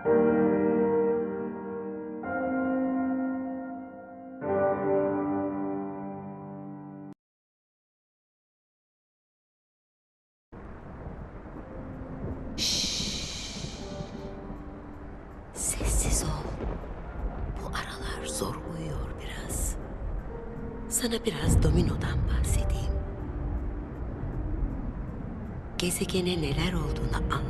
Sessiz ol. Bu aralar zor uyuyor biraz. Sana biraz dominodan bahsedeyim. Gezegene neler olduğunu anlamaya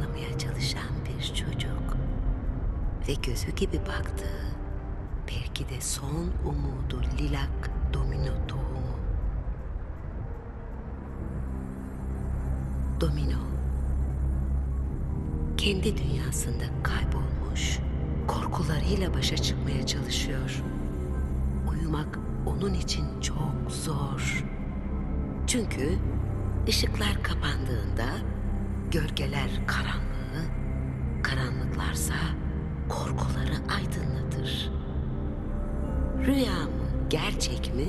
Ve gözü gibi baktığı, belki de son umudu Lilak Domino tohumu. Domino, kendi dünyasında kaybolmuş, korkularıyla başa çıkmaya çalışıyor. Uyumak onun için çok zor. Çünkü ışıklar kapandığında gölgeler karanlığı, gerçek mi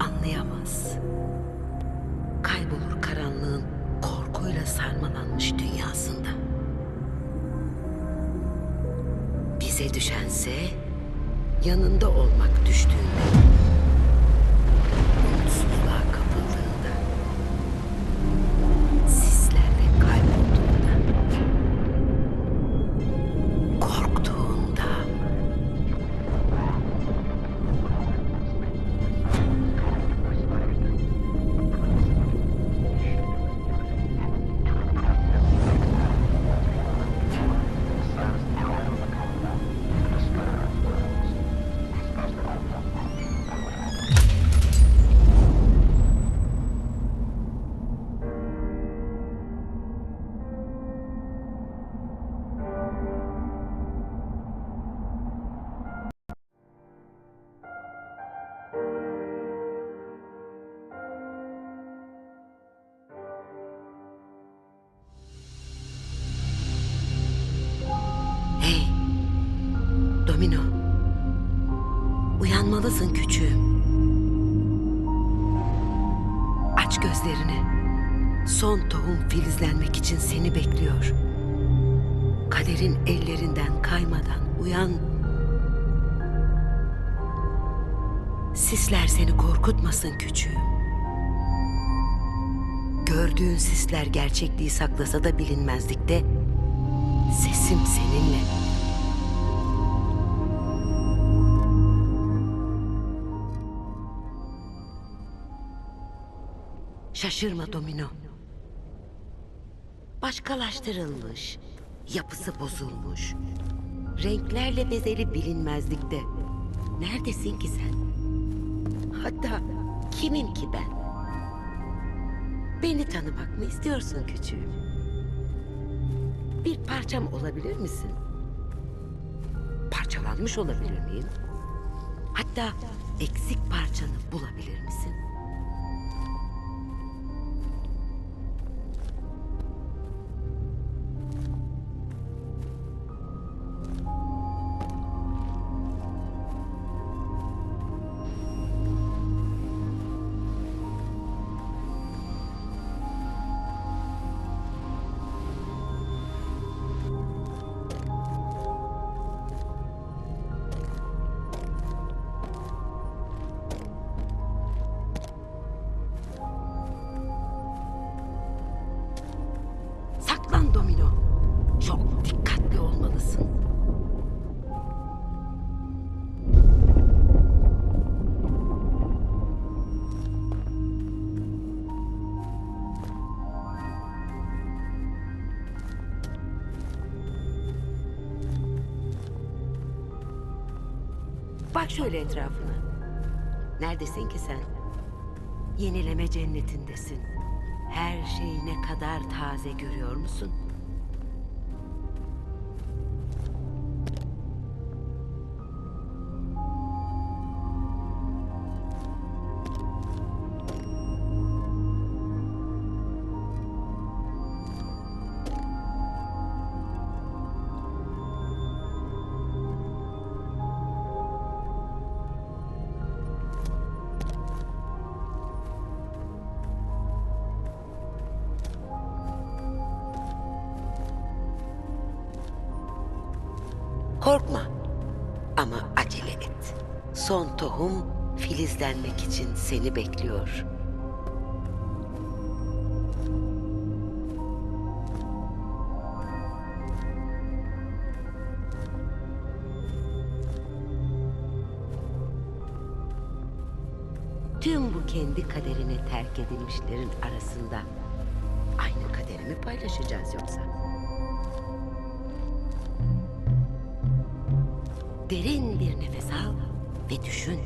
anlayamaz. Kaybolur karanlığın korkuyla sarmalanmış dünyasında. Bize düşense yanında olmak düştüğünde. Umutsuzluğa Tohum filizlenmek için seni bekliyor. Kaderin ellerinden kaymadan uyan. Sisler seni korkutmasın küçüğüm. Gördüğün sisler gerçekliği saklasa da bilinmezlikte Sesim seninle. Şaşırma Domino. Başkalaştırılmış, yapısı bozulmuş, renklerle bezeli bilinmezlikte. Neredesin ki sen? Hatta kimim ki ben? Beni tanımak mı istiyorsun küçüğüm? Bir parçam olabilir misin? Parçalanmış olabilir miyim? Hatta eksik parçanı bulabilir misin? Bak şöyle etrafına. Neredesin ki sen? Yenileme cennetindesin. Her şeyi ne kadar taze görüyor musun? Korkma ama acele et. Son tohum filizlenmek için seni bekliyor. Tüm bu kendi kaderine terk edilmişlerin arasında aynı kaderi mi paylaşacağız yoksa? Derin bir nefes al ve düşün.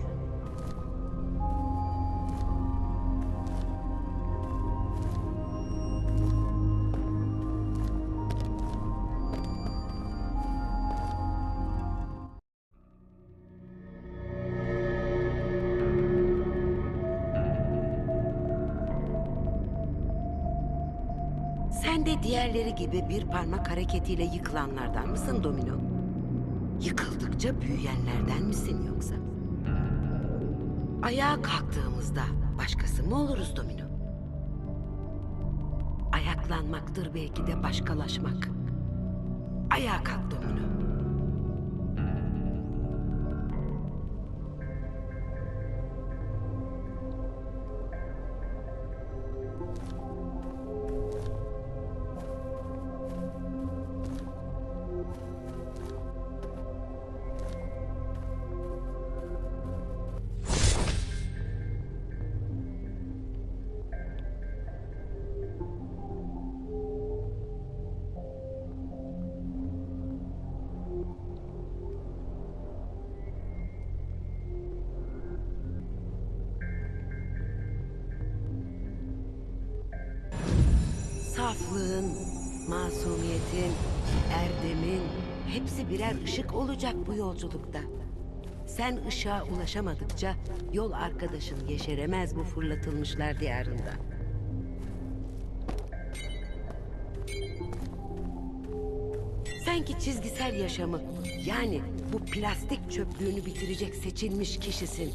Sen de diğerleri gibi bir parmak hareketiyle yıkılanlardan mısın Domino? Yıkıldıkça büyüyenlerden misin yoksa? Ayağa kalktığımızda başkası mı oluruz Domino? Ayaklanmaktır belki de başkalaşmak. Ayağa kalk Domino. Saflığın, masumiyetin, erdemin hepsi birer ışık olacak bu yolculukta. Sen ışığa ulaşamadıkça yol arkadaşın yeşeremez bu fırlatılmışlar diyarında. Sanki çizgisel yaşamı yani bu plastik çöplüğünü bitirecek seçilmiş kişisin.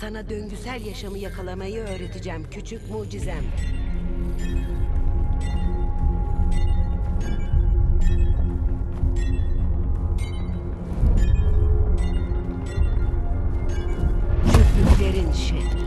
Sana döngüsel yaşamı yakalamayı öğreteceğim küçük mucizem. 是。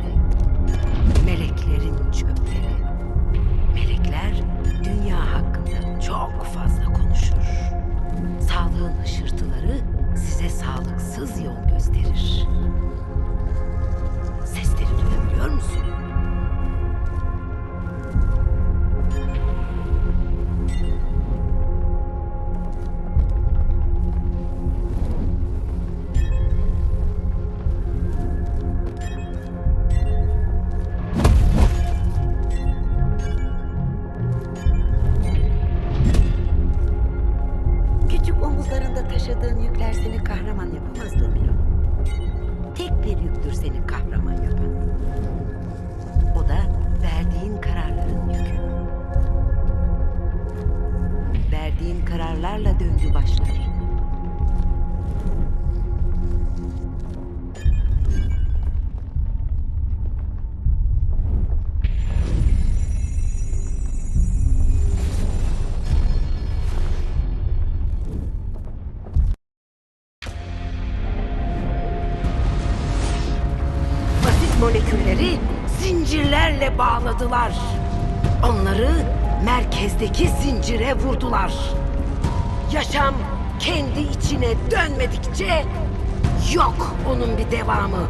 Bağladılar. Onları merkezdeki zincire vurdular. Yaşam kendi içine dönmedikçe yok onun bir devamı.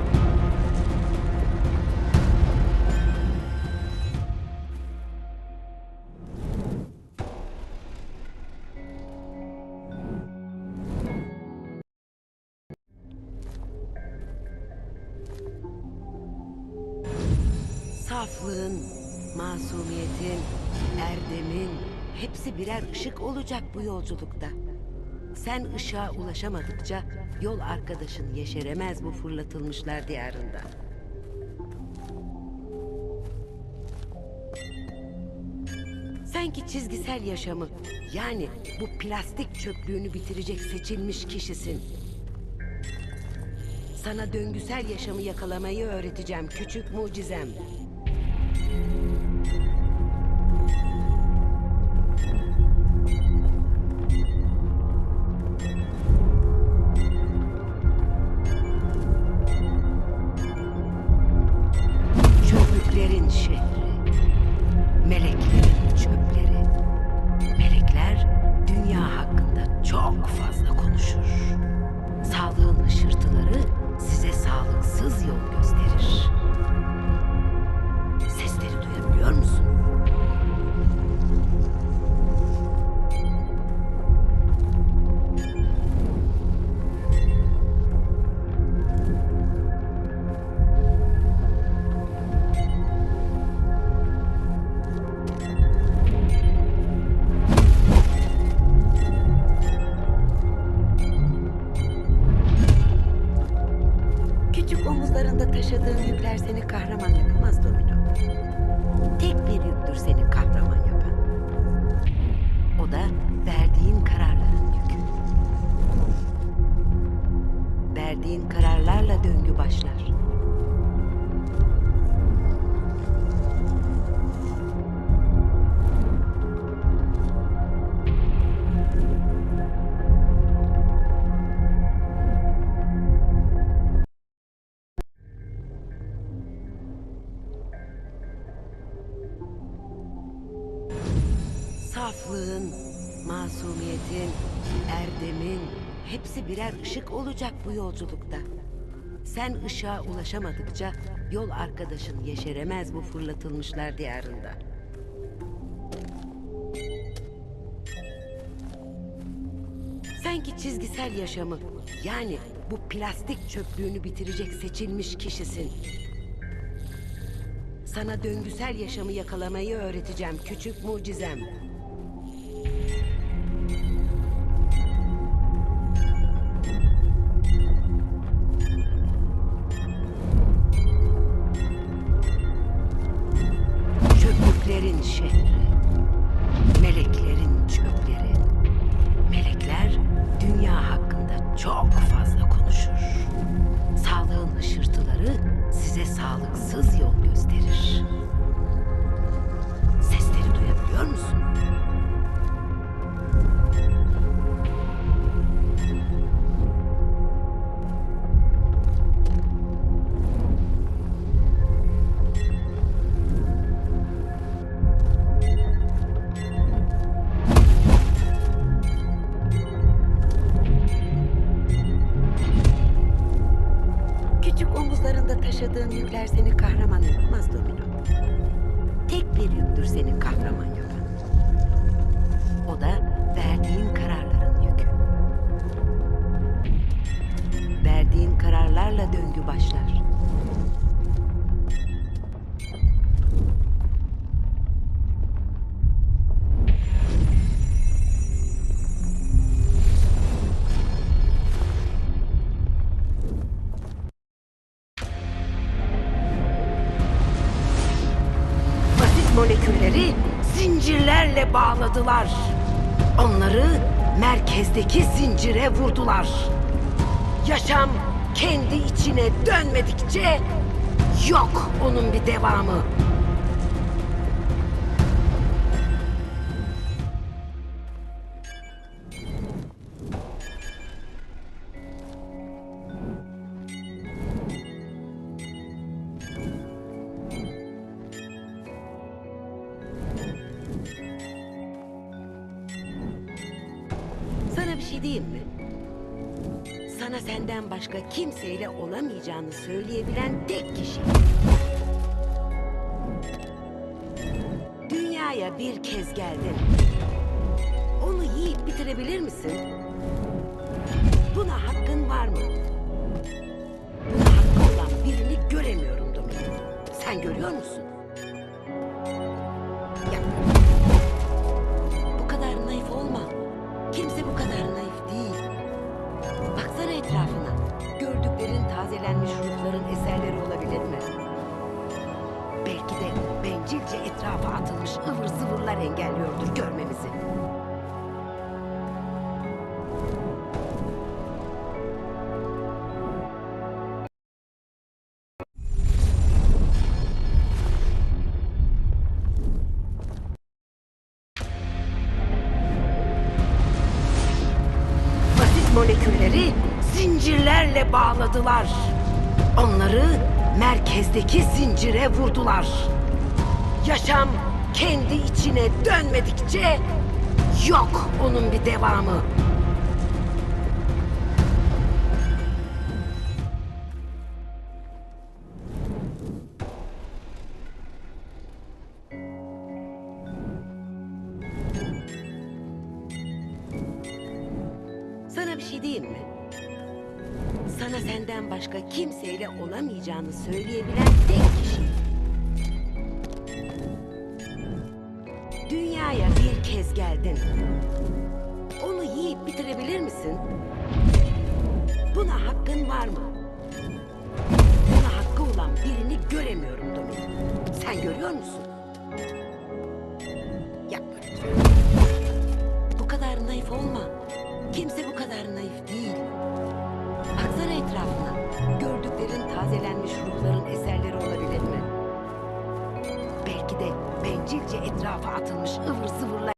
Olacak bu yolculukta. Sen ışığa ulaşamadıkça yol arkadaşın yeşeremez bu fırlatılmışlar diyarında. Sanki çizgisel yaşamı yani bu plastik çöplüğünü bitirecek seçilmiş kişisin. Sana döngüsel yaşamı yakalamayı öğreteceğim küçük mucizem. shit. Işık olacak bu yolculukta. Sen ışığa ulaşamadıkça yol arkadaşın yeşeremez bu fırlatılmışlar diyarında. Sanki çizgisel yaşamı yani bu plastik çöplüğünü bitirecek seçilmiş kişisin. Sana döngüsel yaşamı yakalamayı öğreteceğim küçük mucizem. Çöplüklerin şehri, meleklerin çöpleri. Melekler dünya hakkında çok fazla konuşur. Sağlığın hışırtıları size sağlıksız yol bağladılar. Onları merkezdeki zincire vurdular. Yaşam kendi içine dönmedikçe yok onun bir devamı. Senden başka kimseyle olamayacağını söyleyebilen tek kişi. Dünyaya bir kez geldin. Onu yiyip bitirebilir misin? Buna hakkın var mı? Buna hakkı olan birini göremiyorum Domino. Sen görüyor musun? Tazelenmiş ruhların eserleri olabilir mi? Belki de bencilce etrafa atılmış ıvır zıvırlar engelliyordur görmemizi. Bağladılar. Onları merkezdeki zincire vurdular. Yaşam kendi içine dönmedikçe yok onun bir devamı. Olamayacağını söyleyebilen tek kişi. Dünyaya bir kez geldin. Onu yiyip bitirebilir misin? Buna hakkın var mı? Buna hakkı olan birini göremiyorum Domino. Sen görüyor musun? Yapma lütfen. naif olma. Kimse bu kadar naif değil. Baksana etrafına. Gördüklerin tazelenmiş ruhların eserleri olabilir mi? Belki de bencilce etrafa atılmış ıvır zıvırlar